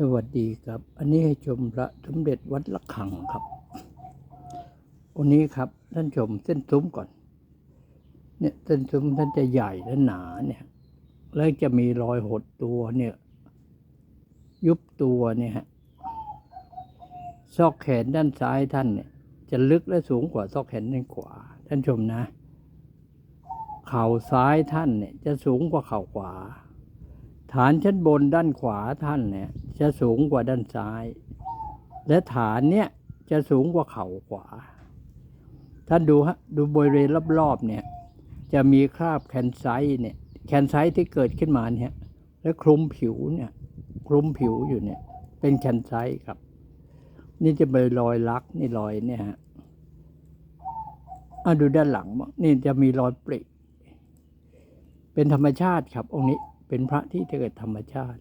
สวัสดีครับ อันนี้ให้ชมพระสมเด็จวัดละคังครับ วันนี้ครับท่านชมเส้นซุ้มก่อน เนี่ยเส้นซุ้มท่านจะใหญ่และหนาเนี่ย แล้วจะมีรอยหดตัวเนี่ย ยุบตัวเนี่ยฮะ ซอกแขนด้านซ้ายท่านเนี่ย จะลึกและสูงกว่าซอกแขนด้านขวา ท่านชมนะ เข่าซ้ายท่านเนี่ยจะสูงกว่าเข่าขวา ฐานชั้นบนด้านขวาท่านเนี่ยจะสูงกว่าด้านซ้าย และฐานเนี่ยจะสูงกว่าเข่าขวา ท่านดูฮะดูบริเวณรอบๆเนี่ยจะมีคราบแคนไซเนี่ยแคนไซที่เกิดขึ้นมาเนี่ยและคลุมผิวเนี่ยคลุมผิวอยู่เนี่ยเป็นแคนไซครับ นี่จะเป็นรอยลักนี่รอยเนี่ยฮะอะดูด้านหลังบ้งนี่จะมีรอยปริเป็นธรรมชาติครับองค์นี้ เป็นพระที่เกิดธรรมชาติ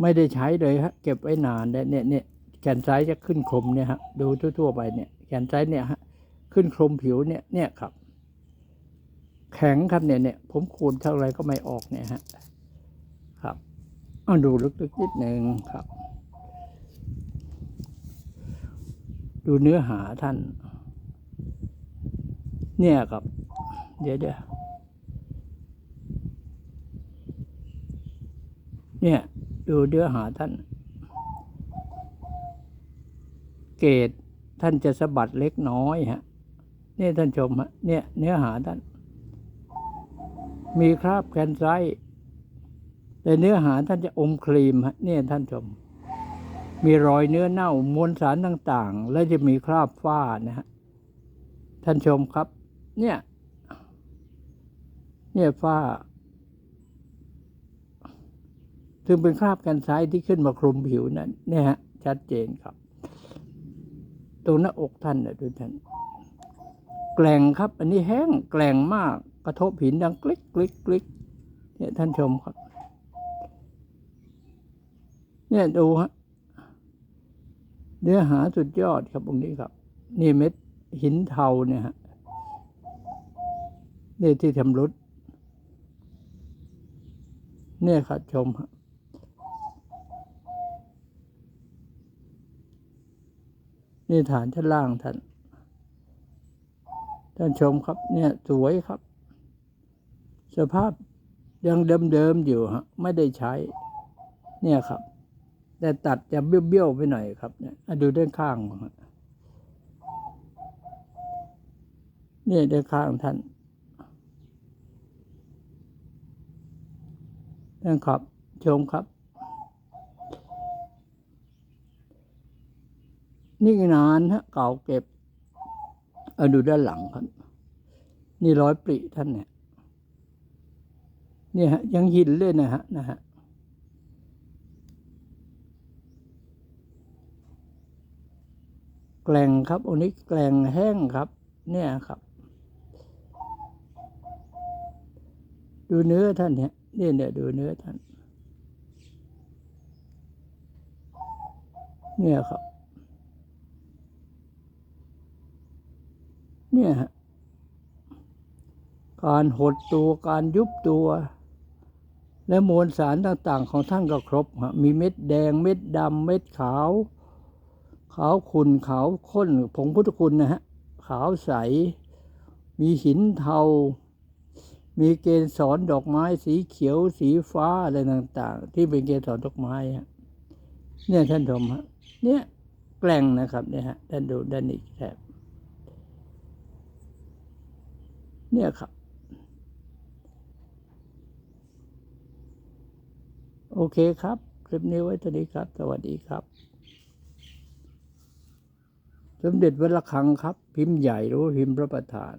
ไม่ได้ใช้เลยฮะเก็บไว้นานแล้เนี่ยเนี่ยแขนซ้ายจะขึ้นคมเนี่ยฮะดูทั่วๆไปเนี่ยแขนซ้ายเนี่ยฮะขึ้นคมผิวเนี่ยเนี่ยครับ แข็งครับเนี่ยเนี่ยผมขูดเท่าไรก็ไม่ออกเนี่ยฮะครับเอาดูลึกๆนิดหนึ่งครับ ดูเนื้อหาท่าน เนี่ยครับ เดี๋ยวเดี๋ยว เนี่ย ดูเนื้อหาท่าน เกตท่านจะสะบัดเล็กน้อยฮะนี่ท่านชมฮะเนี่ย เนื้อหาท่าน มีคราบแคนไซแต่เนื้อหาท่านจะอมครีมฮะเนี่ยท่านชม มีรอยเนื้อเน่ามวลสารต่าง ๆ และจะมีคราบฝ้านะฮะท่านชมครับ เนี่ย เนี่ยฝ้า ซึ่งเป็นคราบกันซ้ายที่ขึ้นมาคลุมผิวนั้นเนี่ยฮะชัดเจนครับ ตรงหน้าอกท่านนะดูท่านแกล่งครับ อันนี้แห้งแกล่งมากกระทบหินดังกลิกกลิกกลิกเนี่ยท่านชมครับ เนี่ยดูฮะเนื้อหาสุดยอดครับตรงนี้ครับ นี่เม็ดหินเทาเนี่ยฮะนี่ที่ทำรุดเนี่ยครับชมฮะ นี่ฐานชั้นล่างท่านท่านชมครับ เนี่ยสวยครับ สภาพยังเดิมๆอยู่ฮะไม่ได้ใช้ เนี่ยครับ แต่ตัดจะเบี้ยวๆไปหน่อยครับ เนี่ยดูด้านข้างเนี่ยด้านข้างท่านนั่นครับ ชมครับ นี่นานฮะเก่าเก็บเอาดูด้านหลังครับ นี่ร้อยปริท่านเนี่ยเนี่ยฮะยังหินเลยนะฮะนะฮะแกล่งครับอันนี้แกล่งแห้งครับ เนี่ยครับ ดูเนื้อท่านเนี่ยนี่เนี่ยดูเนื้อท่าน เนี่ยครับ เนี่ยการหดตัวการยุบตัว และมวลสารต่างๆ ของท่านก็ครบ มีเม็ดแดงเม็ดดำเม็ดขาว ขาวขุ่นขาวข้นผงพุทธคุณนะฮะ ขาวใส มีหินเทา มีเกสรดอกไม้สีเขียวสีฟ้าอะไรต่างๆ ที่เป็นเกสรดอกไม้ฮะเนี่ยท่านชมฮะเนี่ยแกล่งนะครับเนี่ยฮะท่านดูด้านนี้แถบ เนี่ยครับ โอเคครับ คลิปนี้ไว้ตอนนี้ครับ สวัสดีครับ สมเด็จวัดระฆังครับ พิมพ์ใหญ่หรือว่าพิมพ์พระประธาน